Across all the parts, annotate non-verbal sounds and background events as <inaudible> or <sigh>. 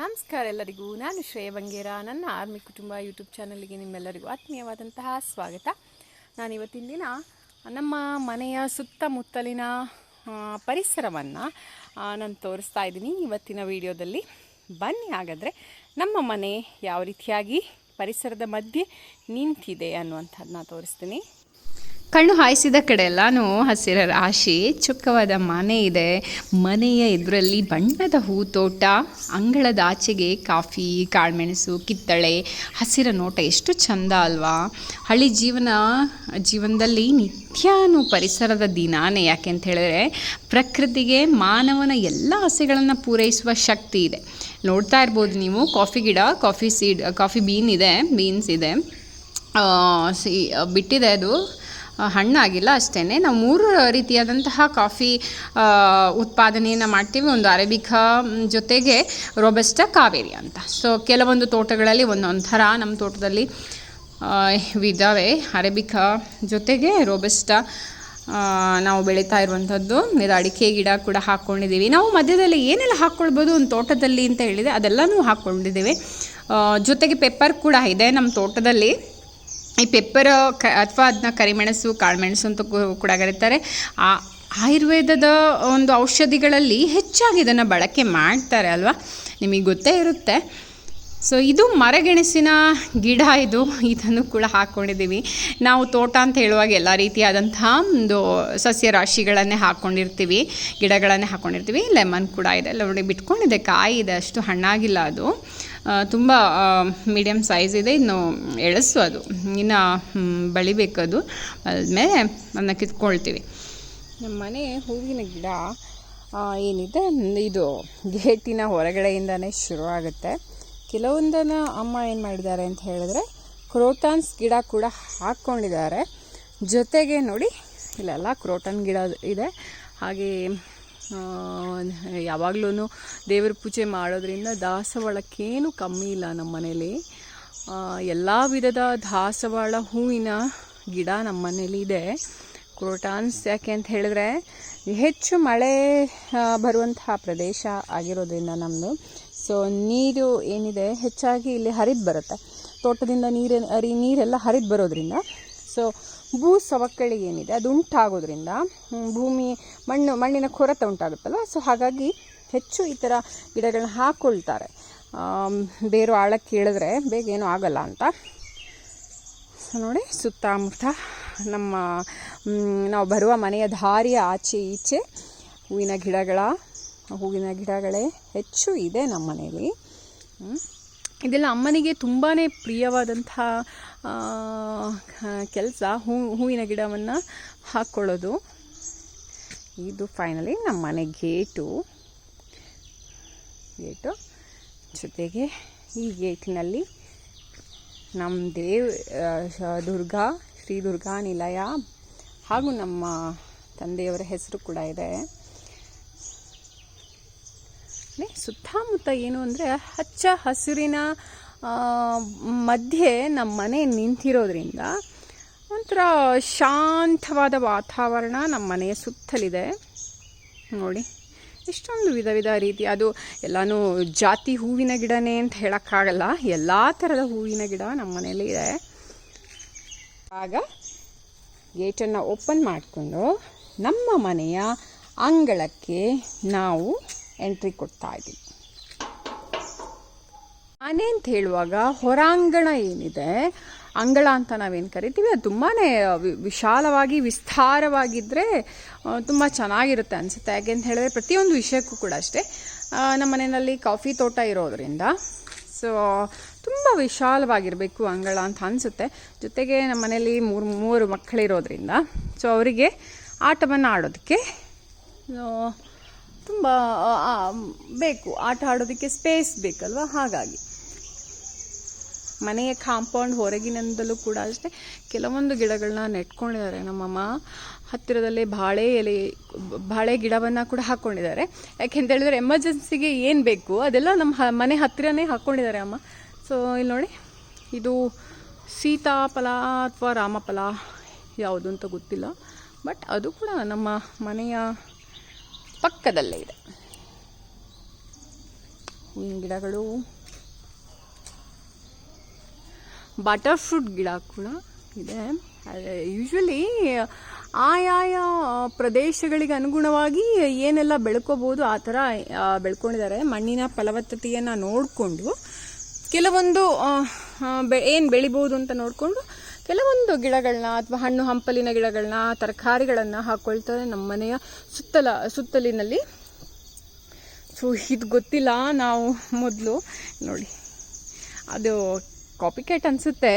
ನಮಸ್ಕಾರ ಎಲ್ಲರಿಗೂ. ನಾನು ಶ್ರೇಯ ಬಂಗೇರ. ನನ್ನ ಆರ್ಮಿ ಕುಟುಂಬ ಯೂಟ್ಯೂಬ್ ಚಾನಲ್ಗೆ ನಿಮ್ಮೆಲ್ಲರಿಗೂ ಆತ್ಮೀಯವಾದಂತಹ ಸ್ವಾಗತ. ನಾನು ಇವತ್ತಿನ ದಿನ ನಮ್ಮ ಮನೆಯ ಸುತ್ತಮುತ್ತಲಿನ ಪರಿಸರವನ್ನು ನಾನು ತೋರಿಸ್ತಾ ಇದ್ದೀನಿ. ಇವತ್ತಿನ ವಿಡಿಯೋದಲ್ಲಿ ಬನ್ನಿ ಹಾಗಾದರೆ ನಮ್ಮ ಮನೆ ಯಾವ ರೀತಿಯಾಗಿ ಪರಿಸರದ ಮಧ್ಯೆ ನಿಂತಿದೆ ಅನ್ನುವಂಥದ್ದನ್ನ ತೋರಿಸ್ತೀನಿ. ಕಣ್ಣು ಹಾಯಿಸಿದ ಕಡೆ ಎಲ್ಲಾನು ಹಸಿರ ರಾಶಿ, ಚೊಕ್ಕವಾದ ಮನೆ ಇದೆ. ಮನೆಯ ಎದುರಲ್ಲಿ ಬಣ್ಣದ ಹೂತೋಟ, ಅಂಗಳದ ಆಚೆಗೆ ಕಾಫಿ, ಕಾಳುಮೆಣಸು, ಕಿತ್ತಳೆ, ಹಸಿರ ನೋಟ, ಎಷ್ಟು ಚಂದ ಅಲ್ವಾ? ಹಳ್ಳಿ ಜೀವನ, ಜೀವನದಲ್ಲಿ ನಿತ್ಯನೂ ಪರಿಸರದ ದಿನಾನೇ. ಯಾಕೆ ಅಂತ ಹೇಳಿದ್ರೆ, ಪ್ರಕೃತಿಗೆ ಮಾನವನ ಎಲ್ಲ ಆಸೆಗಳನ್ನು ಪೂರೈಸುವ ಶಕ್ತಿ ಇದೆ. ನೋಡ್ತಾ ಇರ್ಬೋದು ನೀವು, ಕಾಫಿ ಗಿಡ, ಕಾಫಿ ಸೀಡ್, ಕಾಫಿ ಬೀನ್ ಇದೆ, ಬೀನ್ಸ್ ಇದೆ. ಸಿ, ಬಿಟ್ಟಿದೆ ಅದು. ಹಣ್ಣಾಗಿಲ್ಲ ಅಷ್ಟೇ ನಾವು ಮೂರು ರೀತಿಯಾದಂತಹ ಕಾಫಿ ಉತ್ಪಾದನೆಯನ್ನು ಮಾಡ್ತೀವಿ. ಒಂದು ಅರೇಬಿಕಾ ಜೊತೆಗೆ ರೋಬಸ್ಟ ಕಾವೇರಿ ಅಂತ. ಸೊ ಕೆಲವೊಂದು ತೋಟಗಳಲ್ಲಿ ಒಂದೊಂದು ಥರ ನಮ್ಮ ತೋಟದಲ್ಲಿ ಇದಾವೆ. ಅರೇಬಿಕಾ ಜೊತೆಗೆ ರೋಬಸ್ಟ ನಾವು ಬೆಳೀತಾ ಇರುವಂಥದ್ದು. ಇದು ಅಡಿಕೆ ಗಿಡ ಕೂಡ ಹಾಕ್ಕೊಂಡಿದ್ದೀವಿ ನಾವು ಮಧ್ಯದಲ್ಲಿ ಏನೆಲ್ಲ ಹಾಕ್ಕೊಳ್ಬೋದು ಒಂದು ತೋಟದಲ್ಲಿ ಅಂತ ಹೇಳಿದೆ ಅದೆಲ್ಲನೂ ಹಾಕ್ಕೊಂಡಿದ್ದೀವಿ ಜೊತೆಗೆ ಪೆಪ್ಪರ್ ಕೂಡ ಇದೆ ನಮ್ಮ ತೋಟದಲ್ಲಿ. ಈ ಪೆಪ್ಪರ್, ಕ, ಅಥವಾ ಅದನ್ನ ಕರಿಮೆಣಸು, ಕಾಳುಮೆಣಸು ಅಂತ ಕೂಡ ಕರೀತಾರೆ. ಆ ಆಯುರ್ವೇದದ ಒಂದು ಔಷಧಿಗಳಲ್ಲಿ ಹೆಚ್ಚಾಗಿ ಇದನ್ನು ಬಳಕೆ ಮಾಡ್ತಾರೆ ಅಲ್ವಾ? ನಿಮಗೆ ಗೊತ್ತೇ ಇರುತ್ತೆ. ಸೊ ಇದು ಮರಗೆಣಸಿನ ಗಿಡ ಇದು. ಇದನ್ನು ಕೂಡ ಹಾಕ್ಕೊಂಡಿದ್ದೀವಿ ನಾವು ತೋಟ ಅಂತ ಹೇಳುವಾಗ ಎಲ್ಲ ರೀತಿಯಾದಂತಹ ಒಂದು ಸಸ್ಯ ರಾಶಿಗಳನ್ನೇ ಹಾಕ್ಕೊಂಡಿರ್ತೀವಿ ಗಿಡಗಳನ್ನೇ ಹಾಕ್ಕೊಂಡಿರ್ತೀವಿ ಲೆಮನ್ ಕೂಡ ಇದೆ. ಎಲ್ಲ ನೋಡಿ ಬಿಟ್ಕೊಂಡಿದೆ ಕಾಯಿ ಇದೆ. ಅಷ್ಟು ಹಣ್ಣಾಗಿಲ್ಲ ಅದು. ತುಂಬ ಮೀಡಿಯಮ್ ಸೈಜ್ ಇದೆ. ಇನ್ನು ಎಳಸು ಅದು. ಇನ್ನು ಬಳಿಬೇಕದು ಅದು. ಆದಮೇಲೆ ಅದನ್ನ ಕಿತ್ಕೊಳ್ತೀವಿ. ನಮ್ಮ ಮನೆ ಹೂವಿನ ಗಿಡ ಏನಿದೆ, ಇದು ಗೇಟಿನ ಹೊರಗಡೆಯಿಂದನೇ ಶುರು ಆಗುತ್ತೆ. ಕೆಲವೊಂದನ್ನು ಅಮ್ಮ ಏನು ಮಾಡಿದ್ದಾರೆ ಅಂತ ಹೇಳಿದ್ರೆ, ಕ್ರೋಟಾನ್ಸ್ ಗಿಡ ಕೂಡ ಹಾಕ್ಕೊಂಡಿದ್ದಾರೆ. ಜೊತೆಗೆ ನೋಡಿ, ಇಲ್ಲೆಲ್ಲ ಕ್ರೋಟನ್ ಗಿಡ ಇದೆ. ಹಾಗೆ ಯಾವಾಗಲೂ ದೇವರ ಪೂಜೆ ಮಾಡೋದ್ರಿಂದ ದಾಸವಾಳಕ್ಕೇನು ಕಮ್ಮಿ ಇಲ್ಲ ನಮ್ಮ ಮನೇಲಿ. ಎಲ್ಲ ವಿಧದ ದಾಸವಾಳ ಹೂವಿನ ಗಿಡ ನಮ್ಮ ಮನೇಲಿ ಇದೆ. ಕ್ರೋಟಾನ್ಸ್ ಯಾಕೆ ಅಂತ ಹೇಳಿದ್ರೆ ಹೆಚ್ಚು ಮಳೆ ಬರುವಂತಹ ಪ್ರದೇಶ ಆಗಿರೋದ್ರಿಂದ ನಮ್ಮದು ಸೊ ನೀರು ಏನಿದೆ, ಹೆಚ್ಚಾಗಿ ಇಲ್ಲಿ ಹರಿದು ಬರುತ್ತೆ. ತೋಟದಿಂದ ನೀರು ಹರಿ ನೀರೆಲ್ಲ ಹರಿದು ಬರೋದ್ರಿಂದ. ಸೊ ಭೂ ಸವಕಳಿ ಏನಿದೆ, ಅದು ಉಂಟಾಗೋದ್ರಿಂದ ಭೂಮಿ, ಮಣ್ಣು, ಮಣ್ಣಿನ ಕೊರತೆ ಉಂಟಾಗುತ್ತಲ್ಲ ಸೊ ಹಾಗಾಗಿ ಹೆಚ್ಚು ಈ ಥರ ಗಿಡಗಳನ್ನ ಹಾಕ್ಕೊಳ್ತಾರೆ ಬೇರು ಆಳಕ್ಕೆ ಕೇಳಿದ್ರೆ ಬೇಗ ಏನೂ ಆಗಲ್ಲ ಅಂತ. ಸೊ ನೋಡಿ, ಸುತ್ತಮುತ್ತ ನಮ್ಮ ನಾವು ಬರುವ ಮನೆಯ ದಾರಿಯ ಆಚೆ ಈಚೆ ಹೂವಿನ ಗಿಡಗಳ, ಹೂವಿನ ಗಿಡಗಳೇ ಹೆಚ್ಚು ಇದೆ ನಮ್ಮ ಮನೆಯಲ್ಲಿ. ಇದೆಲ್ಲ ಅಮ್ಮನಿಗೆ ತುಂಬಾ ಪ್ರಿಯವಾದಂಥ ಕೆಲಸ, ಹೂ, ಹೂವಿನ ಗಿಡವನ್ನು ಹಾಕ್ಕೊಳ್ಳೋದು ಇದು ಫೈನಲಿ ನಮ್ಮ ಮನೆ ಗೇಟು. ಗೇಟು ಜೊತೆಗೆ ಈ ಗೇಟಿನಲ್ಲಿ ನಮ್ಮ ದೇವ್ ದುರ್ಗಾ, ಶ್ರೀ ದುರ್ಗಾ ನಿಲಯ ಹಾಗೂ ನಮ್ಮ ತಂದೆಯವರ ಹೆಸರು ಕೂಡ ಇದೆ. ಸುತ್ತಮುತ್ತ ಏನು ಅಂದರೆ ಹಚ್ಚ ಹಸಿರಿನ ಮಧ್ಯೆ ನಮ್ಮ ಮನೆ ನಿಂತಿರೋದ್ರಿಂದ ಒಂಥರ ಶಾಂತವಾದ ವಾತಾವರಣ ನಮ್ಮ ಮನೆಯ ಸುತ್ತಲಿದೆ. ನೋಡಿ, ಎಷ್ಟೊಂದು ವಿಧ ವಿಧ ರೀತಿ ಅದು ಎಲ್ಲನೂ ಜಾತಿ ಹೂವಿನ ಗಿಡನೇ ಅಂತ ಹೇಳೋಕ್ಕಾಗಲ್ಲ, ಎಲ್ಲ ಥರದ ಹೂವಿನ ಗಿಡ ನಮ್ಮ ಮನೇಲಿ ಇದೆ. ಆಗ ಗೇಟನ್ನು ಓಪನ್ ಮಾಡಿಕೊಂಡು ನಮ್ಮ ಮನೆಯ ಅಂಗಳಕ್ಕೆ ನಾವು ಎಂಟ್ರಿ ಕೊಡ್ತಾ ಇದ್ದೀನಿ. ಮನೆ ಅಂತ ಹೇಳುವಾಗ ಹೊರಾಂಗಣ ಏನಿದೆ? ಅಂಗಳ ಅಂತ ನಾವೇನು ಕರಿತೀವಿ? ಅದು ತುಂಬಾ ವಿಶಾಲವಾಗಿ ವಿಸ್ತಾರವಾಗಿದ್ದರೆ ತುಂಬ ಚೆನ್ನಾಗಿರುತ್ತೆ ಅನಿಸುತ್ತೆ. ಯಾಕೆ ಅಂತ ಹೇಳಿದ್ರೆ ಪ್ರತಿಯೊಂದು ವಿಷಯಕ್ಕೂ ಕೂಡ ಅಷ್ಟೇ. ನಮ್ಮ ಮನೆಯಲ್ಲಿ ಕಾಫಿ ತೋಟ ಇರೋದರಿಂದ. ಸೊ ತುಂಬ ವಿಶಾಲವಾಗಿರಬೇಕು ಅಂಗಳ ಅಂತ ಅನಿಸುತ್ತೆ. ಜೊತೆಗೆ ನಮ್ಮ ಮನೆಯಲ್ಲಿ ಮೂರು ಮೂರು ಮಕ್ಕಳಿರೋದ್ರಿಂದ. ಸೊ ಅವರಿಗೆ ಆಟವನ್ನು ಆಡೋದಕ್ಕೆ ತುಂಬ ಬೇಕು. ಆಟ ಆಡೋದಕ್ಕೆ ಸ್ಪೇಸ್ ಬೇಕಲ್ವ? ಹಾಗಾಗಿ. ಮನೆಯ ಕಾಂಪೌಂಡ್ ಹೊರಗಿನಿಂದಲೂ ಕೂಡ ಅಷ್ಟೇ. ಕೆಲವೊಂದು ಗಿಡಗಳನ್ನ ನೆಟ್ಕೊಂಡಿದ್ದಾರೆ. ನಮ್ಮಮ್ಮ ಹತ್ತಿರದಲ್ಲೇ ಬಾಳೆ ಎಲೆ, ಬಾಳೆ ಗಿಡವನ್ನು ಕೂಡ ಹಾಕ್ಕೊಂಡಿದ್ದಾರೆ ಯಾಕೆಂತ ಹೇಳಿದ್ರೆ ಎಮರ್ಜೆನ್ಸಿಗೆ ಏನು ಬೇಕು? ಅದೆಲ್ಲ ನಮ್ಮ ಮನೆ ಹತ್ತಿರನೇ ಹಾಕ್ಕೊಂಡಿದ್ದಾರೆ ಅಮ್ಮ. ಸೊ ಇಲ್ಲಿ ನೋಡಿ. ಇದು ಸೀತಾಫಲ ಅಥವಾ ರಾಮಫಲ ಯಾವುದು ಅಂತ ಗೊತ್ತಿಲ್ಲ. ಬಟ್ ಅದು ಕೂಡ ನಮ್ಮ ಮನೆಯ ಪಕ್ಕದಲ್ಲೇ ಇದೆ. ಹೂವಿನ ಗಿಡಗಳು. ಬಟರ್ ಫ್ರೂಟ್ ಗಿಡ ಕೂಡ ಇದೆ. ಯೂಶ್ವಲಿ ಆಯಾಯ ಪ್ರದೇಶಗಳಿಗೆ ಅನುಗುಣವಾಗಿ ಏನೆಲ್ಲ ಬೆಳ್ಕೋಬೋದು, ಆ ಥರ ಬೆಳ್ಕೊಂಡಿದ್ದಾರೆ. ಮಣ್ಣಿನ ಫಲವತ್ತತೆಯನ್ನು ನೋಡಿಕೊಂಡು, ಕೆಲವೊಂದು ಏನು ಬೆಳಿಬೋದು ಅಂತ ನೋಡಿಕೊಂಡು ಕೆಲವೊಂದು ಗಿಡಗಳನ್ನ ಅಥವಾ ಹಣ್ಣು ಹಂಪಲಿನ ಗಿಡಗಳನ್ನ, ತರಕಾರಿಗಳನ್ನು ಹಾಕ್ಕೊಳ್ತಾರೆ ನಮ್ಮ ಮನೆಯ ಸುತ್ತಲ, ಸುತ್ತಲಿನಲ್ಲಿ. ಸೊ ಇದು ಗೊತ್ತಿಲ್ಲ ನಾವು ಮೊದಲು. ನೋಡಿ, ಅದು ಕಾಪಿ ಕೇಟ್ ಅನಿಸುತ್ತೆ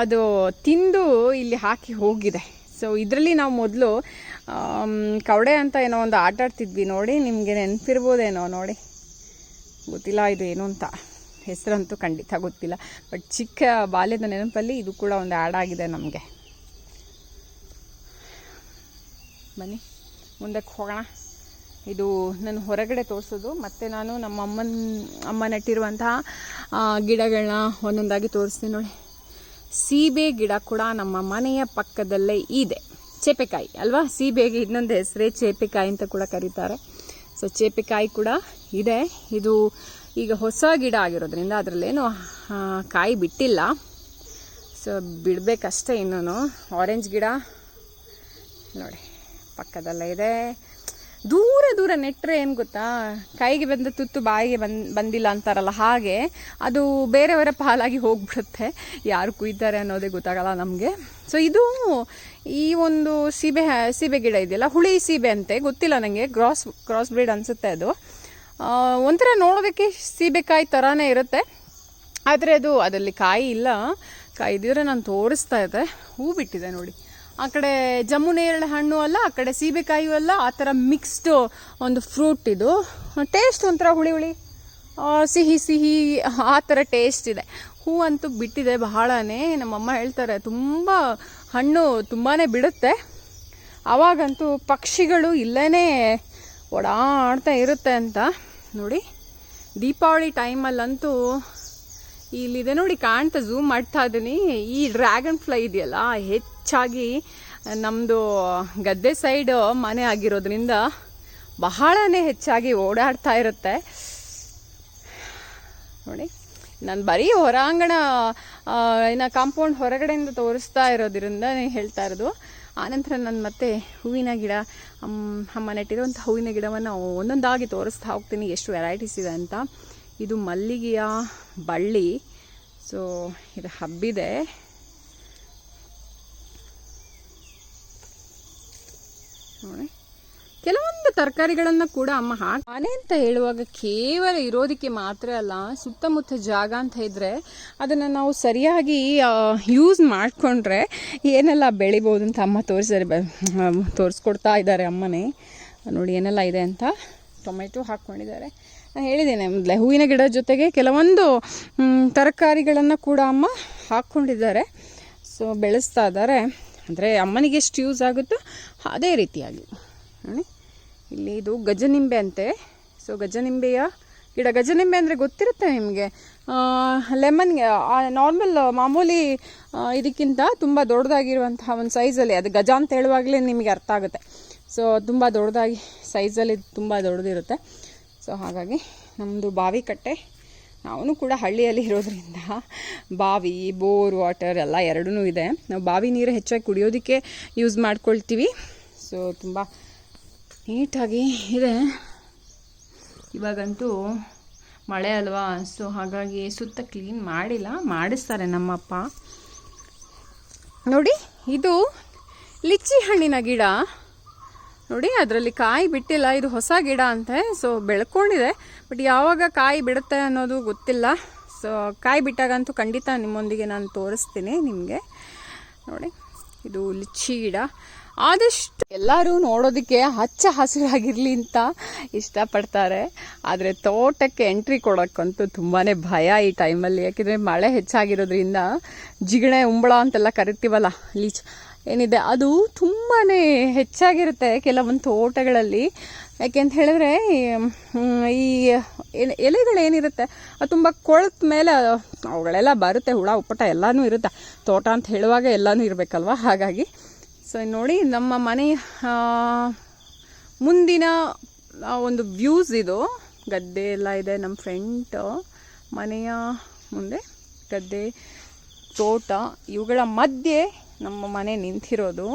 ಅದು ತಿಂದು ಇಲ್ಲಿ ಹಾಕಿ ಹೋಗಿದೆ. ಸೊ ಇದರಲ್ಲಿ ನಾವು ಮೊದಲು ಕವಡೆ ಅಂತ ಏನೋ ಒಂದು ಆಟ ಆಡ್ತಿದ್ವಿ ನೋಡಿ, ನಿಮಗೆ ನೆನಪಿರ್ಬೋದೇನೋ, ನೋಡಿ. ಗೊತ್ತಿಲ್ಲ ಇದು ಏನು ಅಂತ. ಹೆಸರಂತೂ ಖಂಡಿತ ಗೊತ್ತಿಲ್ಲ. ಬಟ್ ಚಿಕ್ಕ ಬಾಲ್ಯದ ನೆನಪಲ್ಲಿ ಇದು ಕೂಡ ಒಂದು ಆ್ಯಡ್ ಆಗಿದೆ ನಮಗೆ. ಬನ್ನಿ, ಮುಂದಕ್ಕೆ ಹೋಗೋಣ. ಇದು ನಾನು ಹೊರಗಡೆ ತೋರಿಸೋದು. ಮತ್ತು ನಾನು ನಮ್ಮ ಅಮ್ಮನ, ಅಮ್ಮ ನೆಟ್ಟಿರುವಂತಹ ಗಿಡಗಳನ್ನ ಒಂದೊಂದಾಗಿ ತೋರಿಸ್ತೀನಿ ನೋಡಿ. ಸೀಬೆ ಗಿಡ ಕೂಡ ನಮ್ಮ ಮನೆಯ ಪಕ್ಕದಲ್ಲೇ ಇದೆ. ಚೇಪೆಕಾಯಿ, ಅಲ್ವಾ? ಸೀಬೆಗೆ ಇನ್ನೊಂದು ಹೆಸರೇ ಚೇಪೆಕಾಯಿ ಅಂತ ಕೂಡ ಕರೀತಾರೆ. ಸೊ ಚೇಪೆಕಾಯಿ ಕೂಡ ಇದೆ. ಇದು ಈಗ ಹೊಸ ಗಿಡ ಆಗಿರೋದ್ರಿಂದ ಅದರಲ್ಲೇನು ಕಾಯಿ ಬಿಟ್ಟಿಲ್ಲ. ಸೊ ಬಿಡಬೇಕಷ್ಟೇ ಇನ್ನೂ ಆರೆಂಜ್ ಗಿಡ, ನೋಡಿ, ಪಕ್ಕದಲ್ಲೇ ಇದೆ. ದೂರ ದೂರ ನೆಟ್ಟರೆ ಏನು ಗೊತ್ತಾ? ಕೈಗೆ ಬಂದ ತುತ್ತು ಬಾಯಿಗೆ ಬಂದು, ಬಂದಿಲ್ಲ ಅಂತಾರಲ್ಲ ಹಾಗೆ, ಅದು ಬೇರೆಯವರ ಪಾಲಾಗಿ ಹೋಗ್ಬಿಡುತ್ತೆ. ಯಾರು ಕುಯ್ತಾರೆ ಅನ್ನೋದೇ ಗೊತ್ತಾಗಲ್ಲ ನಮಗೆ. ಸೊ ಇದು ಈ ಒಂದು ಸೀಬೆ ಸೀಬೆ ಗಿಡ ಇದೆಯಲ್ಲ, ಹುಳಿ ಸೀಬೆ ಅಂತೆ. ಗೊತ್ತಿಲ್ಲ ನನಗೆ ಕ್ರಾಸ್ ಕ್ರಾಸ್ ಬ್ರೀಡ್ ಅನಿಸುತ್ತೆ ಅದು. ಒಂಥರ ನೋಡೋದಕ್ಕೆ ಸೀಬೆಕಾಯಿ ಥರನೇ ಇರುತ್ತೆ. ಆದರೆ ಅದು ಅದರಲ್ಲಿ ಕಾಯಿ ಇಲ್ಲ. ಕಾಯಿ ಇದ್ದಿದ್ರೆ ನಾನು ತೋರಿಸ್ತಾ ಇದ್ದೆ ಹೂ ಬಿಟ್ಟಿದೆ ನೋಡಿ. ಆ ಕಡೆ ಜಮುನೇರಳೆ ಹಣ್ಣು ಅಲ್ಲ, ಆ ಕಡೆ ಸೀಬೆಕಾಯಿಯೂ ಅಲ್ಲ, ಆ ಥರ ಮಿಕ್ಸ್ಡ್ ಒಂದು ಫ್ರೂಟ್ ಇದು. ಟೇಸ್ಟ್ ಒಂಥರ ಹುಳಿ ಹುಳಿ. ಸಿಹಿ ಸಿಹಿ ಆ ಥರ ಟೇಸ್ಟ್ ಇದೆ. ಹೂ ಅಂತೂ ಬಿಟ್ಟಿದೆ ಬಹಳನೇ. ನಮ್ಮಮ್ಮ ಹೇಳ್ತಾರೆ, ತುಂಬ ಹಣ್ಣು ತುಂಬಾ ಬಿಡುತ್ತೆ. ಆವಾಗಂತೂ ಪಕ್ಷಿಗಳು ಇಲ್ಲೇ ಓಡಾಡ್ತಾ ಇರುತ್ತೆ ಅಂತ. ನೋಡಿ, ದೀಪಾವಳಿ ಟೈಮಲ್ಲಂತೂ ಇಲ್ಲಿದೆ ನೋಡಿ ಕಾಣ್ತಾ ಝೂಮ್ ಮಾಡ್ತಾ ಇದ್ದೀನಿ. ಈ ಡ್ರ್ಯಾಗನ್ ಫ್ಲೈ ಇದೆಯಲ್ಲ, ಹೆಚ್ಚಾಗಿ ನಮ್ಮದು ಗದ್ದೆ ಸೈಡ್ ಮನೆ ಆಗಿರೋದ್ರಿಂದ ಬಹಳನೇ ಹೆಚ್ಚಾಗಿ ಓಡಾಡ್ತಾ ಇರುತ್ತೆ. ನೋಡಿ, ನಾನು ಬರೀ ಹೊರಾಂಗಣ ಇನ್ನು ಕಾಂಪೌಂಡ್ ಹೊರಗಡೆಯಿಂದ ತೋರಿಸ್ತಾ ಇರೋದ್ರಿಂದ ಹೇಳ್ತಾ ಇರೋದು. ಆನಂತರ ನಾನು ಮತ್ತೆ ಹೂವಿನ ಗಿಡ ಅಮ್- ಅಮ್ಮ ನೆಟ್ಟಿರುವಂಥ ಹೂವಿನ ಗಿಡವನ್ನು ಒಂದೊಂದಾಗಿ ತೋರಿಸ್ತಾ ಹೋಗ್ತೀನಿ, ಎಷ್ಟು ವೆರೈಟೀಸ್ ಇದೆ ಅಂತ. ಇದು ಮಲ್ಲಿಗೆಯ ಬಳ್ಳಿ. ಸೊ ಇದು ಹಬ್ಬಿದೆ. ನೋಡಿ. ಕೆಲವೊಂದು ತರಕಾರಿಗಳನ್ನು ಕೂಡ ಅಮ್ಮ ಹಾಕಿ ಮನೆ ಅಂತ ಹೇಳುವಾಗ ಕೇವಲ ಇರೋದಕ್ಕೆ ಮಾತ್ರ ಅಲ್ಲ, ಸುತ್ತಮುತ್ತ ಜಾಗ ಅಂತ ಇದ್ರೆ ಅದನ್ನು ನಾವು ಸರಿಯಾಗಿ ಯೂಸ್ ಮಾಡಿಕೊಂಡ್ರೆ ಏನೆಲ್ಲ ಬೆಳಿಬೋದು ಅಂತ ಅಮ್ಮ ತೋರಿಸ್ತಾರೆ ತೋರಿಸ್ಕೊಡ್ತಾ ಇದ್ದಾರೆ ಅಮ್ಮನೇ. ನೋಡಿ ಏನೆಲ್ಲ ಇದೆ ಅಂತ ಟೊಮೆಟೊ ಹಾಕ್ಕೊಂಡಿದ್ದಾರೆ. ನಾನು ಹೇಳಿದ್ದೇನೆ ಮೊದಲೇ, ಹೂವಿನ ಗಿಡ ಜೊತೆಗೆ ಕೆಲವೊಂದು ತರಕಾರಿಗಳನ್ನು ಕೂಡ ಅಮ್ಮ ಹಾಕ್ಕೊಂಡಿದ್ದಾರೆ. ಸೊ ಬೆಳೆಸ್ತಾ ಇದ್ದಾರೆ. ಅಂದರೆ ಅಮ್ಮನಿಗೆ ಎಷ್ಟು ಯೂಸ್ ಆಗುತ್ತೋ ಅದೇ ರೀತಿಯಾಗಿ. ನೋಡಿ ಇಲ್ಲಿ ಇದು ಗಜನಿಂಬೆ ಅಂತೆ. ಸೊ ಗಜನಿಂಬೆಯ ಗಿಡ. ಗಜನಿಂಬೆ ಅಂದರೆ ಗೊತ್ತಿರುತ್ತೆ ನಿಮಗೆ? ಲೆಮನ್ ನಾರ್ಮಲ್ ಮಾಮೂಲಿ ಇದಕ್ಕಿಂತ ತುಂಬ ದೊಡ್ಡದಾಗಿರುವಂತಹ ಒಂದು ಸೈಜಲ್ಲಿ ಅದು ಗಜ ಅಂತ ಹೇಳುವಾಗಲೇ ನಿಮಗೆ ಅರ್ಥ ಆಗುತ್ತೆ. ಸೊ ತುಂಬ ದೊಡ್ಡದಾಗಿ ಸೈಜಲ್ಲಿ ತುಂಬ ದೊಡ್ಡದಿರುತ್ತೆ. ಸೊ ಹಾಗಾಗಿ ನಮ್ಮದು ಬಾವಿ ಕಟ್ಟೆ. ನಾವು ಕೂಡ ಹಳ್ಳಿಯಲ್ಲಿ ಇರೋದ್ರಿಂದ ಬಾವಿ, ಬೋರ್, ವಾಟರ್ ಎಲ್ಲ ಎರಡೂ ಇದೆ. ನಾವು ಬಾವಿ ನೀರು ಹೆಚ್ಚಾಗಿ ಕುಡಿಯೋದಕ್ಕೆ ಯೂಸ್ ಮಾಡ್ಕೊಳ್ತೀವಿ. ಸೊ ತುಂಬ ನೀಟಾಗಿ ಇದೆ. ಇವಾಗಂತೂ ಮಳೆ ಅಲ್ವಾ? ಸೊ ಹಾಗಾಗಿ ಸುತ್ತ ಕ್ಲೀನ್ ಮಾಡಿಲ್ಲ. ಮಾಡಿಸ್ತಾರೆ ನಮ್ಮಪ್ಪ. ನೋಡಿ, ಇದು ಲಿಚ್ಚಿ ಹಣ್ಣಿನ ಗಿಡ. ನೋಡಿ, ಅದರಲ್ಲಿ ಕಾಯಿ ಬಿಟ್ಟಿಲ್ಲ. ಇದು ಹೊಸ ಗಿಡ ಅಂತೆ. ಸೊ ಬೆಳ್ಕೊಂಡಿದೆ. ಬಟ್ ಯಾವಾಗ ಕಾಯಿ ಬಿಡುತ್ತೆ ಅನ್ನೋದು ಗೊತ್ತಿಲ್ಲ. ಸೊ ಕಾಯಿ ಬಿಟ್ಟಾಗಂತೂ ಖಂಡಿತ ನಿಮ್ಮೊಂದಿಗೆ ನಾನು ತೋರಿಸ್ತೀನಿ ನಿಮಗೆ. ನೋಡಿ, ಇದು ಲಿಚ್ಚಿ ಗಿಡ. ಆದಷ್ಟು ಎಲ್ಲರೂ ನೋಡೋದಕ್ಕೆ ಹಚ್ಚ ಹಸಿರಾಗಿರಲಿ ಅಂತ ಇಷ್ಟಪಡ್ತಾರೆ. ಆದರೆ ತೋಟಕ್ಕೆ ಎಂಟ್ರಿ ಕೊಡೋಕ್ಕಂತೂ ತುಂಬಾ ಭಯ ಈ ಟೈಮಲ್ಲಿ. ಯಾಕೆಂದರೆ ಮಳೆ ಹೆಚ್ಚಾಗಿರೋದ್ರಿಂದ ಜಿಗಣೆ, ಉಂಬಳ ಅಂತೆಲ್ಲ ಕರಿತೀವಲ್ಲ, ಲೀಚ್, ಏನಿದೆ, ಅದು ತುಂಬಾ ಹೆಚ್ಚಾಗಿರುತ್ತೆ ಕೆಲವೊಂದು ತೋಟಗಳಲ್ಲಿ. ಯಾಕೆ ಅಂತ ಹೇಳಿದ್ರೆ ಈ ಎಲೆ- ಎಲೆಗಳೇನಿರುತ್ತೆ ಅದು ತುಂಬ ಕೊಳತ ಮೇಲೆ ಅವುಗಳೆಲ್ಲ ಬರುತ್ತೆ. ಹುಳ, ಉಪ್ಪಟ ಎಲ್ಲನೂ ಇರುತ್ತೆ. ತೋಟ ಅಂತ ಹೇಳುವಾಗ ಎಲ್ಲನೂ ಇರಬೇಕಲ್ವ? ಹಾಗಾಗಿ ಸೊ ನೋಡಿ, ನಮ್ಮ ಮನೆ ಮುಂದಿನ ಒಂದು ವ್ಯೂಸ್ ಇದು. ಗದ್ದೆ ಎಲ್ಲ ಇದೆ, ನಮ್ಮ ಫ್ರೆಂಟ್ ಮನೆಯ ಮುಂದೆ ಗದ್ದೆ, ತೋಟ, ಇವುಗಳ ಮಧ್ಯೆ ನಮ್ಮ ಮನೆ ನಿಂತಿರೋದು.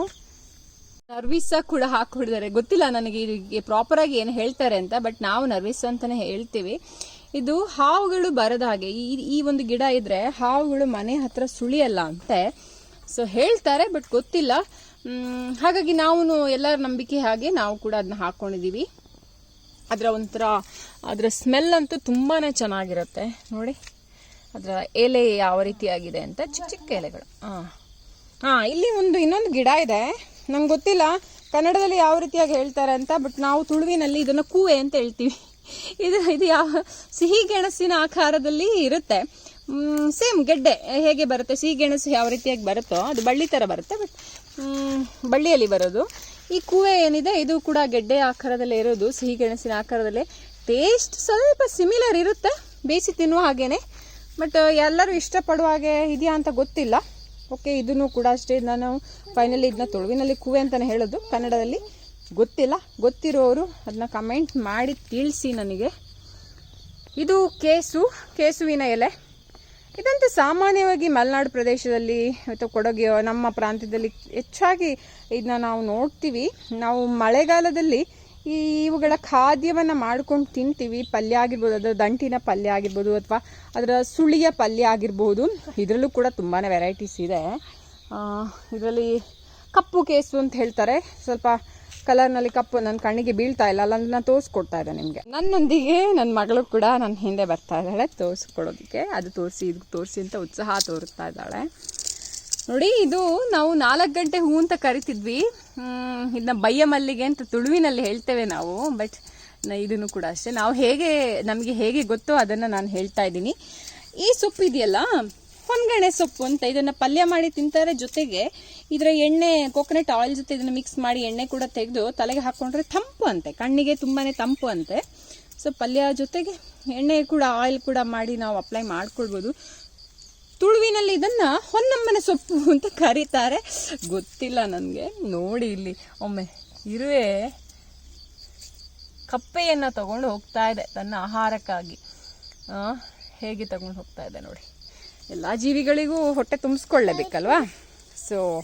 ನರ್ವಿಸ ಕೂಡ ಹಾಕೊಂಡಿದ್ದಾರೆ ಗೊತ್ತಿಲ್ಲ ನನಗೆ ಇದಕ್ಕೆ ಪ್ರಾಪರ್ ಆಗಿ ಏನು ಹೇಳ್ತಾರೆ ಅಂತ ಬಟ್ ನಾವು ನರ್ವಿಸ್ ಅಂತಲೇ ಹೇಳ್ತೀವಿ. ಇದು ಹಾವುಗಳು ಬರದ ಹಾಗೆ. ಈ ಈ ಒಂದು ಗಿಡ ಇದ್ರೆ ಹಾವುಗಳು ಮನೆ ಹತ್ರ ಸುಳಿಯಲ್ಲ ಅಂತೆ. ಸೊ ಹೇಳ್ತಾರೆ ಬಟ್ ಗೊತ್ತಿಲ್ಲ. ಹಾಗಾಗಿ ನಾವು ಎಲ್ಲರ ನಂಬಿಕೆ ಹಾಗೆ ನಾವು ಕೂಡ ಅದನ್ನ ಹಾಕೊಂಡಿದೀವಿ. ಅದರ ಒಂಥರ, ಅದರ ಸ್ಮೆಲ್ ಅಂತೂ ತುಂಬಾನೇ ಚೆನ್ನಾಗಿರುತ್ತೆ. ನೋಡಿ, ಅದರ ಎಲೆ ಯಾವ ರೀತಿಯಾಗಿದೆ ಅಂತ ಚಿಕ್ಕ ಚಿಕ್ಕ ಎಲೆಗಳು. ಹಾಂ ಹಾಂ ಇಲ್ಲಿ ಒಂದು ಇನ್ನೊಂದು ಗಿಡ ಇದೆ. ನಂಗೆ ಗೊತ್ತಿಲ್ಲ ಕನ್ನಡದಲ್ಲಿ ಯಾವ ರೀತಿಯಾಗಿ ಹೇಳ್ತಾರೆ ಅಂತ, ಬಟ್ ನಾವು ತುಳುವಿನಲ್ಲಿ ಇದನ್ನು ಕೂವೆ ಅಂತ ಹೇಳ್ತೀವಿ. ಇದು ಇದು ಯಾವ, ಸಿಹಿ ಗೆಣಸಿನ ಆಕಾರದಲ್ಲಿ ಇರುತ್ತೆ. ಸೇಮ್ ಗೆಡ್ಡೆ ಹೇಗೆ ಬರುತ್ತೆ, ಸಿಹಿ ಗೆಣಸು ಯಾವ ರೀತಿಯಾಗಿ ಬರುತ್ತೋ, ಅದು ಬಳ್ಳಿ ಥರ ಬರುತ್ತೆ ಬಟ್ ಬಳ್ಳಿಯಲ್ಲಿ ಬರೋದು. ಈ ಕೂವೆ ಏನಿದೆ, ಇದು ಕೂಡ ಗೆಡ್ಡೆ ಆಕಾರದಲ್ಲೇ ಇರೋದು ಸಿಹಿ ಗೆಣಸಿನ ಆಕಾರದಲ್ಲೇ. ಟೇಸ್ಟ್ ಸ್ವಲ್ಪ ಸಿಮಿಲರ್ ಇರುತ್ತೆ, ಬೇಯಿಸಿ ತಿನ್ನುವ ಹಾಗೇನೆ. ಬಟ್ ಎಲ್ಲರೂ ಇಷ್ಟಪಡುವ ಹಾಗೆ ಇದೆಯಾ ಅಂತ ಗೊತ್ತಿಲ್ಲ. ಓಕೆ ಇದನ್ನು ಕೂಡ ಅಷ್ಟೇ ನಾನು ಫೈನಲಿ ಇದನ್ನ ತುಳುವಿನಲ್ಲಿ ಕೂವೆ ಅಂತಲೇ ಹೇಳೋದು. ಕನ್ನಡದಲ್ಲಿ ಗೊತ್ತಿಲ್ಲ. ಗೊತ್ತಿರೋರು ಅದನ್ನ ಕಮೆಂಟ್ ಮಾಡಿ ತಿಳಿಸಿ ನನಗೆ. ಇದು ಕೇಸು, ಕೇಸುವಿನ ಎಲೆ. ಇದಂತೂ ಸಾಮಾನ್ಯವಾಗಿ ಮಲೆನಾಡು ಪ್ರದೇಶದಲ್ಲಿ ಅಥವಾ ಕೊಡಗು ನಮ್ಮ ಪ್ರಾಂತ್ಯದಲ್ಲಿ ಹೆಚ್ಚಾಗಿ ಇದನ್ನ ನಾವು ನೋಡ್ತೀವಿ. ನಾವು ಮಳೆಗಾಲದಲ್ಲಿ ಈ ಇವುಗಳ ಖಾದ್ಯವನ್ನು ಮಾಡ್ಕೊಂಡು ತಿಂತೀವಿ. ಪಲ್ಯ ಆಗಿರ್ಬೋದು, ಅದರ ದಂಟಿನ ಪಲ್ಯ ಆಗಿರ್ಬೋದು ಅಥವಾ ಅದರ ಸುಳಿಯ ಪಲ್ಯ ಆಗಿರ್ಬೋದು. ಇದರಲ್ಲೂ ಕೂಡ ತುಂಬಾ ವೆರೈಟೀಸ್ ಇದೆ. ಇದರಲ್ಲಿ ಕಪ್ಪು ಕೇಸು ಅಂತ ಹೇಳ್ತಾರೆ. ಸ್ವಲ್ಪ ಕಲರ್ನಲ್ಲಿ ಕಪ್ಪು ನನ್ನ ಕಣ್ಣಿಗೆ ಬೀಳ್ತಾ ಇಲ್ಲ ಅಲ್ಲ ನಾನು ತೋರಿಸ್ಕೊಡ್ತಾ ಇದ್ದೆ ನಿಮಗೆ. ನನ್ನೊಂದಿಗೆ ನನ್ನ ಮಗಳು ಕೂಡ ನನ್ನ ಹಿಂದೆ ಬರ್ತಾ ಇದ್ದಾಳೆ, ತೋರಿಸ್ಕೊಡೋದಕ್ಕೆ. ಅದು ತೋರಿಸಿ, ಇದು ತೋರಿಸಿ ಅಂತ ಉತ್ಸಾಹ ತೋರಿಸ್ತಾ ಇದ್ದಾಳೆ. ನೋಡಿ, ಇದು ನಾವು ನಾಲ್ಕು ಗಂಟೆ ಹೂ ಅಂತ ಕರಿತಿದ್ವಿ. ಇದನ್ನ ಬಯ್ಯ ಮಲ್ಲಿಗೆ ಅಂತ ತುಳುವಿನಲ್ಲಿ ಹೇಳ್ತೇವೆ ನಾವು, ಬಟ್ ಇದನ್ನು ಕೂಡ ಅಷ್ಟೇ. ನಾವು ಹೇಗೆ, ನಮಗೆ ಹೇಗೆ ಗೊತ್ತೋ ಅದನ್ನು ನಾನು ಹೇಳ್ತಾ ಇದ್ದೀನಿ. ಈ ಸೊಪ್ಪು ಇದೆಯಲ್ಲ ಹೊನ್ಗಣೆ ಸೊಪ್ಪು ಅಂತ ಇದನ್ನ ಪಲ್ಯ ಮಾಡಿ ತಿಂತಾರೆ ಜೊತೆಗೆ ಇದರ ಎಣ್ಣೆ ಕೋಕೋನಟ್ ಆಯಿಲ್ ಜೊತೆ ಇದನ್ನ ಮಿಕ್ಸ್ ಮಾಡಿ ಎಣ್ಣೆ ಕೂಡ ತೆಗೆದು ತಲೆಗೆ ಹಾಕೊಂಡ್ರೆ ತಂಪು ಅಂತೆ. ಕಣ್ಣಿಗೆ ತುಂಬಾನೇ ತಂಪು ಅಂತೆ. ಸೊ ಪಲ್ಯ ಜೊತೆಗೆ ಎಣ್ಣೆ ಕೂಡ ಆಯಿಲ್ ಕೂಡ ಮಾಡಿ ನಾವು ಅಪ್ಲೈ ಮಾಡ್ಕೊಳ್ಬೋದು. ತುಳುವಿನಲ್ಲಿ ಇದನ್ನ ಹೊನ್ನಮ್ಮನ ಸೊಪ್ಪು <laughs> ಅಂತ ಕರೀತಾರೆ. ಗೊತ್ತಿಲ್ಲ ನನಗೆ. ನೋಡಿ ಇಲ್ಲಿ ಒಮ್ಮೆ ಇರುವೆ ಕಪ್ಪೆಯನ್ನು ತಗೊಂಡು ಹೋಗ್ತಾ ಇದೆ. ತನ್ನ ಆಹಾರಕ್ಕಾಗಿ. ಹೇಗೆ ತಗೊಂಡು ಹೋಗ್ತಾ ಇದೆ ನೋಡಿ. ಎಲ್ಲ ಜೀವಿಗಳಿಗೂ ಹೊಟ್ಟೆ ತುಂಬಿಸ್ಕೊಳ್ಳೇಬೇಕಲ್ವಾ? ಸೊ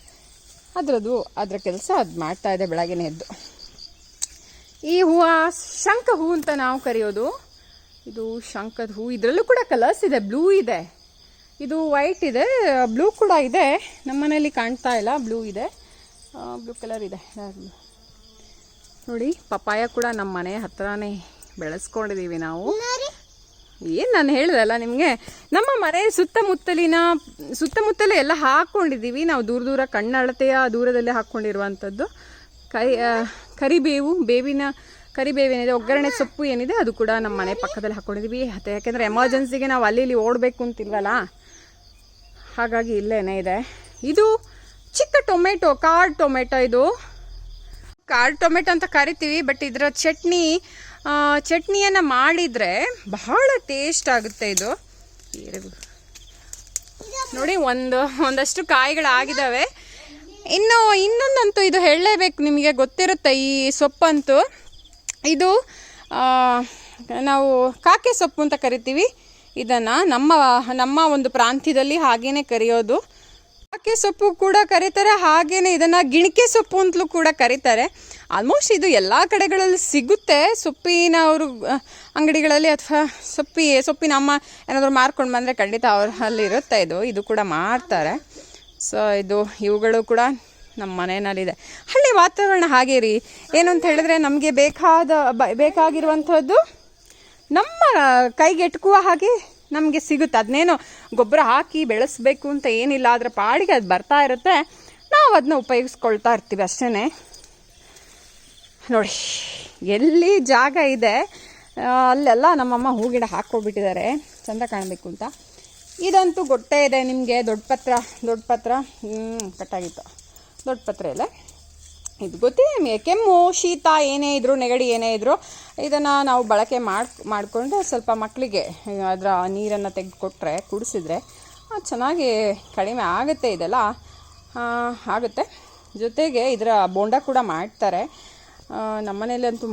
ಅದರದು ಅದರ ಕೆಲಸ ಅದು ಮಾಡ್ತಾ ಇದೆ ಬೆಳಗ್ಗೆನೇ ಎದ್ದು. ಈ ಹೂವು, ಶಂಖ ಹೂ ಅಂತ ನಾವು ಕರೆಯೋದು, ಇದು ಶಂಖದ ಹೂ. ಇದರಲ್ಲೂ ಕೂಡ ಕಲರ್ಸ್ ಇದೆ ಬ್ಲೂ ಇದೆ. ಇದು ವೈಟ್ ಇದೆ ಬ್ಲೂ ಕೂಡ ಇದೆ. ನಮ್ಮ ಮನೆಯಲ್ಲಿ ಕಾಣ್ತಾ ಇಲ್ಲ ಬ್ಲೂ ಇದೆ. ಬ್ಲೂ ಕಲರ್ ಇದೆ. ನೋಡಿ, ಪಪ್ಪಾಯ ಕೂಡ ನಮ್ಮ ಮನೆ ಹತ್ರನೇ ಬೆಳೆಸ್ಕೊಂಡಿದ್ದೀವಿ ನಾವು. ಏನು ನಾನು ಹೇಳಿದಲ್ಲ ನಿಮಗೆ? ನಮ್ಮ ಮನೆ ಸುತ್ತಮುತ್ತಲಿನ, ಸುತ್ತಮುತ್ತಲೇ ಎಲ್ಲ ಹಾಕ್ಕೊಂಡಿದ್ದೀವಿ ನಾವು ದೂರ ದೂರ ಕಣ್ಣಳತೆಯ ದೂರದಲ್ಲಿ ಹಾಕ್ಕೊಂಡಿರುವಂಥದ್ದು ಕರಿ ಕರಿಬೇವು, ಬೇವಿನ ಕರಿಬೇವೇನಿದೆ ಒಗ್ಗರಣೆ ಸೊಪ್ಪು ಏನಿದೆ, ಅದು ಕೂಡ ನಮ್ಮ ಮನೆ ಪಕ್ಕದಲ್ಲಿ ಹಾಕ್ಕೊಂಡಿದ್ದೀವಿ ಮತ್ತು ಯಾಕೆಂದರೆ ಎಮರ್ಜೆನ್ಸಿಗೆ ನಾವು ಅಲ್ಲಿ ಇಲ್ಲಿ ಓಡಬೇಕು ಅಂತಿಲ್ವಲ್ಲ? ಹಾಗಾಗಿ ಇಲ್ಲೇನೆ ಇದೆ. ಇದು ಚಿಕ್ಕ ಟೊಮೆಟೊ ಕಾರ್ ಟೊಮೆಟೊ ಇದು. ಕಾರ್ಡ್ ಟೊಮೆಟೊ ಅಂತ ಕರಿತೀವಿ, ಬಟ್ ಇದರ ಚಟ್ನಿ ಚಟ್ನಿಯನ್ನ ಮಾಡಿದರೆ ಬಹಳ ಟೇಸ್ಟ್ ಆಗುತ್ತೆ ಇದು. ನೋಡಿ, ಒಂದು, ಒಂದಷ್ಟು ಕಾಯಿಗಳಾಗಿದ್ದಾವೆ ಇನ್ನು, ಇನ್ನೊಂದಂತೂ ಇದು ಹೇಳಲೇಬೇಕು, ನಿಮಗೆ ಗೊತ್ತಿರುತ್ತೆ ಈ ಸೊಪ್ಪಂತೂ. ಇದು ನಾವು ಕಾಕೆ ಸೊಪ್ಪು ಅಂತ ಕರಿತೀವಿ. ಇದನ್ನು ನಮ್ಮ ನಮ್ಮ ಒಂದು ಪ್ರಾಂತ್ಯದಲ್ಲಿ ಹಾಗೇನೆ ಕರೆಯೋದು. ಕಾಕೆ ಸೊಪ್ಪು ಕೂಡ ಕರೀತಾರೆ, ಹಾಗೇನೆ ಇದನ್ನು ಗಿಣಿಕೆ ಸೊಪ್ಪು ಅಂತಲೂ ಕೂಡ ಕರೀತಾರೆ. ಆಲ್ಮೋಸ್ಟ್ ಇದು ಎಲ್ಲ ಕಡೆಗಳಲ್ಲಿ ಸಿಗುತ್ತೆ. ಸೊಪ್ಪಿನ ಅವರು ಅಂಗಡಿಗಳಲ್ಲಿ ಅಥವಾ ಸೊಪ್ಪಿ, ಸೊಪ್ಪಿನ ಅಮ್ಮ ಏನಾದರೂ ಮಾರ್ಕೊಂಡು ಬಂದರೆ ಖಂಡಿತ ಅವ್ರ ಅಲ್ಲಿ ಇರುತ್ತೆ ಇದು. ಇದು ಕೂಡ ಮಾರ್ತಾರೆ. ಸೊ ಇದು ಇವುಗಳು ಕೂಡ ನಮ್ಮ ಮನೆಯಲ್ಲಿದೆ. ಹಳ್ಳಿ ವಾತಾವರಣ ಹಾಗೆ ರೀ. ಏನು ಅಂತ ಹೇಳಿದ್ರೆ ನಮಗೆ ಬೇಕಾದ ಬೇಕಾಗಿರುವಂಥದ್ದು ನಮ್ಮ ಕೈಗೆ ಎಟ್ಕುವ ಹಾಗೆ ನಮಗೆ ಸಿಗುತ್ತೆ. ಅದನ್ನೇನು ಗೊಬ್ಬರ ಹಾಕಿ ಬೆಳೆಸಬೇಕು ಅಂತ ಏನಿಲ್ಲ. ಅದರ ಪಾಡಿಗೆ ಅದು ಬರ್ತಾ ಇರುತ್ತೆ. ನಾವು ಅದನ್ನ ಉಪಯೋಗಿಸ್ಕೊಳ್ತಾ ಇರ್ತೀವಿ ಅಷ್ಟೇ ನೋಡಿ, ಎಲ್ಲಿ ಜಾಗ ಇದೆ ಅಲ್ಲೆಲ್ಲ ನಮ್ಮಮ್ಮ ಹೂ ಗಿಡ ಹಾಕ್ಕೊಬಿಟ್ಟಿದ್ದಾರೆ ಚಂದ ಕಾಣಬೇಕು ಅಂತ. ಇದಂತೂ ಗೊತ್ತೇ ಇದೆ ನಿಮಗೆ, ದೊಡ್ಡ ಪತ್ರ ದೊಡ್ಡ ಪತ್ರ. ಕಟ್ಟಾಗಿತ್ತು. ದೊಡ್ಡ ಪತ್ರ ಇಲ್ಲ ಇದು ಗೊತ್ತಿದೆ ನಿಮಗೆ? ಕೆಮ್ಮು, ಶೀತ, ಏನೇ ಇದ್ದರೂ ನೆಗಡಿ ಏನೇ ಇದ್ದರೂ ಇದನ್ನು ನಾವು ಬಳಕೆ ಮಾಡಿ ಮಾಡಿಕೊಂಡು ಸ್ವಲ್ಪ ಮಕ್ಕಳಿಗೆ, ಅದರ ನೀರನ್ನು ತೆಗೆದುಕೊಟ್ರೆ, ಕುಡಿಸಿದ್ರೆ ಚೆನ್ನಾಗಿ ಕಡಿಮೆ ಆಗುತ್ತೆ ಇದೆಲ್ಲ. ಆಗುತ್ತೆ. ಜೊತೆಗೆ ಇದರ ಬೋಂಡ ಕೂಡ ಮಾಡ್ತಾರೆ. ನಮ್ಮನೇಲಿ ಅಂತೂ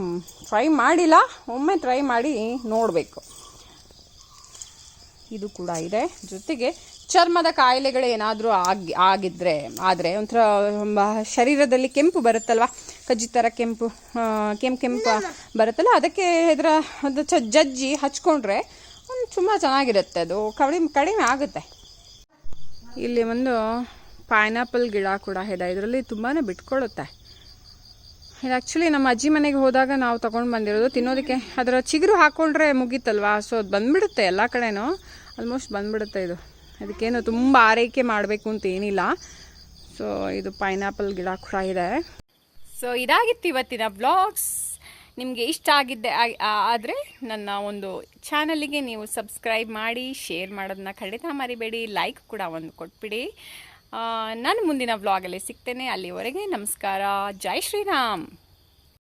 ಟ್ರೈ ಮಾಡಿಲ್ಲ. ಒಮ್ಮೆ ಟ್ರೈ ಮಾಡಿ ನೋಡಬೇಕು. ಇದು ಕೂಡ ಇದೆ. ಜೊತೆಗೆ ಚರ್ಮದ ಕಾಯಿಲೆಗಳು ಏನಾದರೂ ಆಗಿ ಆಗಿದ್ರೆ ಆದರೆ ಒಂಥರ ಶರೀರದಲ್ಲಿ ಕೆಂಪು ಬರುತ್ತಲ್ವ? ಕಜ್ಜಿ ಥರ ಕೆಂಪು ಕೆಂಪು ಕೆಂಪು ಬರುತ್ತಲ್ಲ ಅದಕ್ಕೆ ಇದರ ಅದು ಜಜ್ಜಿ ಹಚ್ಕೊಂಡ್ರೆ ಒಂದು ತುಂಬ ಚೆನ್ನಾಗಿರುತ್ತೆ. ಅದು ಕಡಿಮೆ ಕಡಿಮೆ ಆಗುತ್ತೆ. ಇಲ್ಲಿ ಒಂದು ಪೈನಾಪಲ್ ಗಿಡ ಕೂಡ ಇದೆ. ಇದರಲ್ಲಿ ತುಂಬಾ ಬಿಟ್ಕೊಳ್ಳುತ್ತೆ ಇದು ಆ್ಯಕ್ಚುಲಿ ನಮ್ಮ ಅಜ್ಜಿ ಮನೆಗೆ ಹೋದಾಗ ನಾವು ತೊಗೊಂಡು ಬಂದಿರೋದು. ತಿನ್ನೋದಕ್ಕೆ ಅದರ ಚಿಗುರು ಹಾಕ್ಕೊಂಡ್ರೆ ಮುಗೀತಲ್ವಾ? ಸೊ ಅದು ಬಂದ್ಬಿಡುತ್ತೆ ಎಲ್ಲ ಕಡೆನೂ. ಆಲ್ಮೋಸ್ಟ್ ಬಂದ್ಬಿಡುತ್ತೆ ಇದು. ಅದಕ್ಕೇನು ತುಂಬ ಆರೈಕೆ ಮಾಡಬೇಕು ಅಂತ ಏನಿಲ್ಲ. ಸೊ ಇದು ಪೈನಾಪಲ್ ಗಿಡ ಕೂಡ ಇದೆ. ಸೊ ಇದಾಗಿತ್ತು ಇವತ್ತಿನ ಬ್ಲಾಗ್ಸ್ ನಿಮಗೆ ಇಷ್ಟ ಆಗಿದ್ದೆ ಆದರೆ ನನ್ನ ಒಂದು ಚಾನಲಿಗೆ ನೀವು ಸಬ್ಸ್ಕ್ರೈಬ್ ಮಾಡಿ ಶೇರ್ ಮಾಡೋದನ್ನ ಖಂಡಿತ ಮರಿಬೇಡಿ. ಲೈಕ್ ಕೂಡ ಒಂದು ಕೊಟ್ಬಿಡಿ. ನಾನು ಮುಂದಿನ ವ್ಲಾಗಲ್ಲಿ ಸಿಗ್ತೇನೆ. ಅಲ್ಲಿವರೆಗೆ ನಮಸ್ಕಾರ. ಜೈ ಶ್ರೀರಾಮ್.